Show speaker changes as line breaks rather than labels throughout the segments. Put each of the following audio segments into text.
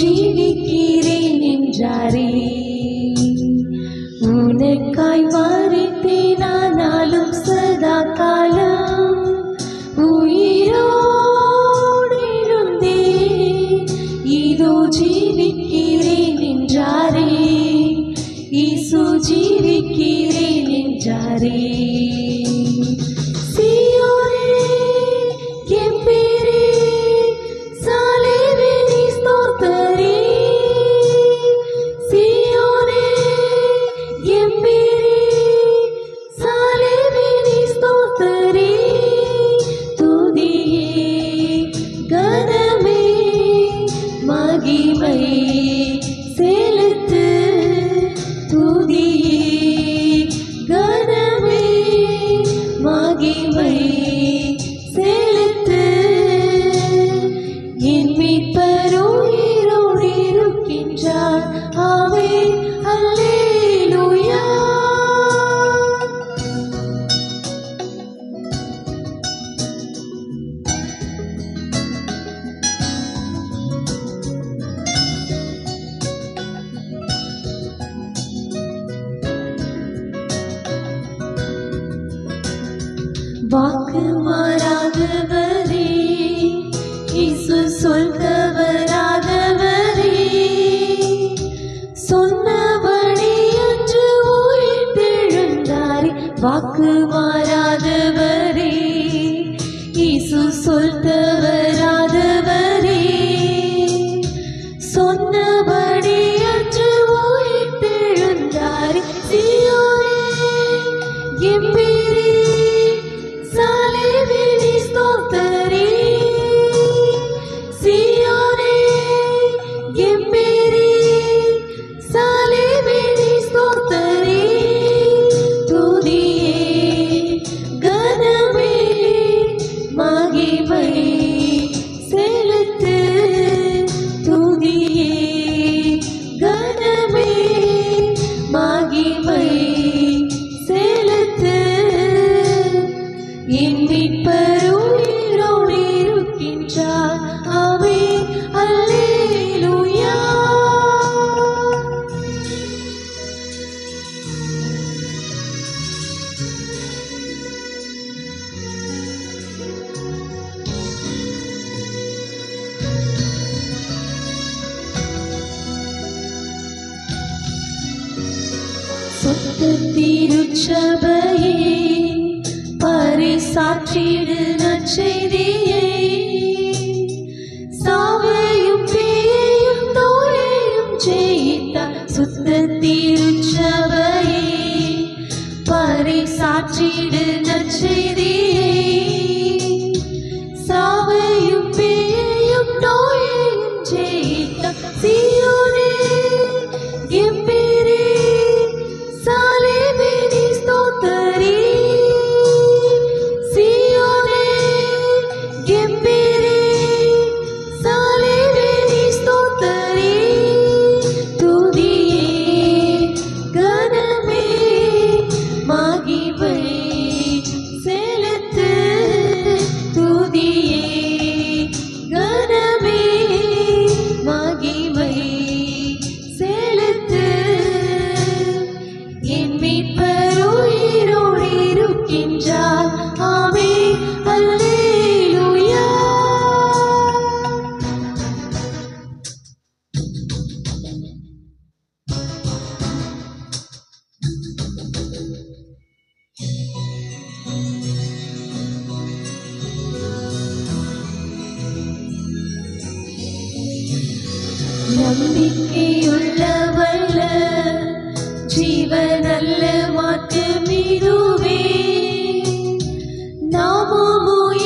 ஜீவிக்கிறேன் என்றாரே. வாக்கு மாறாதவரே இயேசு சொல் தவறாதவரே சொன்னபடி அன்று உயிர்த்தெழுந்தாரே வாக்கு மாறாதவரே இயேசு சொல் பரிசுத்த திருச்சபையே பரிசாற்றிடு நச்செய்தியே சாவையும் பேயும் தோழையும் ஜெயித்த சுத்த திருச்சபையே பரிசாற்றிடு நம்பிக்கையுள்ளவல்ல ஜீவனல்ல மாற்று மீதுவே நாமோ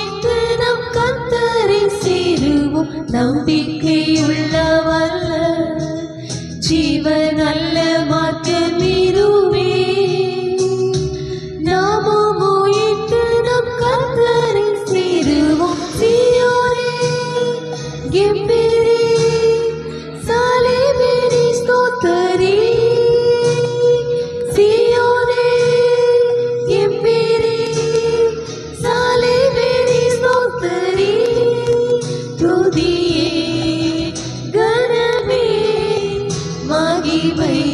என்று நம் கத்தரை சேருவோம். நம்பிக்கை baby.